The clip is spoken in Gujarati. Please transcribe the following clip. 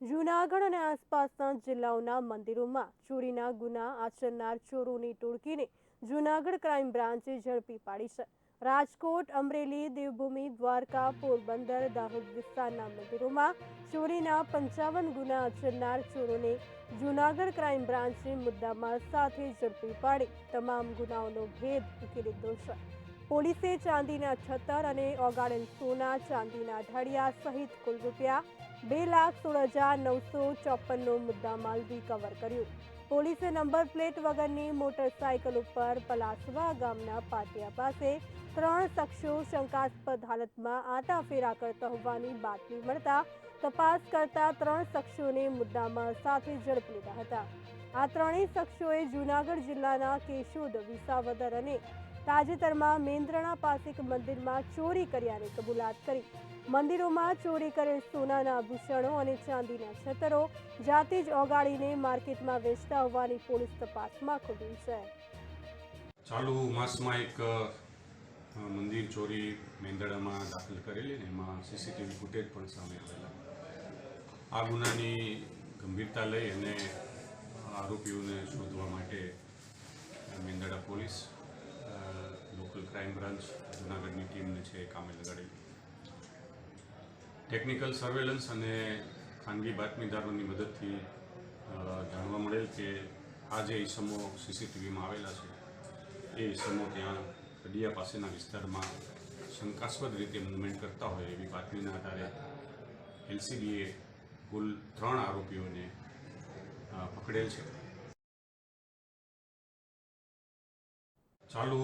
જૂનાગઢ અને આસપાસના જિલ્લાઓના મંદિરોમાં ચોરીના ગુના આચરનાર ચોરોની ટોળકીને જૂનાગઢ ક્રાઇમ બ્રાન્ચે ઝડપી પાડી છે. રાજકોટ, અમરેલી, દેવભૂમિ, દ્વારકા, પોરબંદર, દાહોદ વિસ્તારના મંદિરોમાં ચોરીના પંચાવન ગુના આચરનાર ચોરોને જૂનાગઢ ક્રાઇમ બ્રાન્ચે મુદ્દામાં સાથે ઝડપી પાડી. તમામ ગુનાઓનો ભેદ ઉકેલી દીધો છે. પોલીસે ચાંદીના છત્તર અને ઓગાળેલ સોના ચાંદીના ઢળિયા સહિત કુલ રૂપિયા બે લાખ સોળ હજાર નવસો ચોપનનો મુદ્દામાલ રિકવર કર્યું. પોલીસે નંબર પ્લેટ વગરની મોટરસાયકલ ઉપર પલાસવા ગામના પાટિયા પાસે ત્રણ શખ્સો શંકાસ્પદ હાલતમાં આટાફેરા કરતા હોવાની બાતમી મળતા તપાસ કરતા ત્રણ શખ્સોને મુદ્દામાં સાથે ઝડપી લીધા હતા. આ ત્રણેય શખ્સોએ જૂનાગઢ જિલ્લાના કેશોદ, વિસાવદર અને તાજેતરમાં મેંદ્રણા પાસે મંદિરમાં ચોરી કર્યાની કબૂલાત કરી. મંદિરોમાં ચોરી કરેલ સોનાના આભૂષણો અને ચાંદીના છતરો જાતે જ ઓગાળીને માર્કેટમાં વેચતા હોવાની પોલીસ તપાસમાં ખુલ્યું છે. ચાલુ માસમાં એક મંદિર ચોરી મેંદડામાં દાખલ કરેલી ને એમાં સીસીટીવી ફૂટેજ પણ સામે આવેલા. આ ગુનાની ગંભીરતા લઈ અને આરોપીઓને શોધવા માટે મેંદડા પોલીસ ક્રાઇમ બ્રાન્ચ જુનાગઢની ટીમને છે કામે લગાડેલી ટેકનિકલ સર્વેલન્સ અને ખાનગી બાતમીદારોની મદદથી જાણવા મળેલ કે આ જે ઈસમો સીસીટીવીમાં આવેલા છે, એ ઈસમો ત્યાં કડિયા પાસેના વિસ્તારમાં શંકાસ્પદ રીતે મૂવમેન્ટ કરતા હોય એવી બાતમીના આધારે એલસીબીએ કુલ ત્રણ આરોપીઓને પકડેલ છે. ચાલુ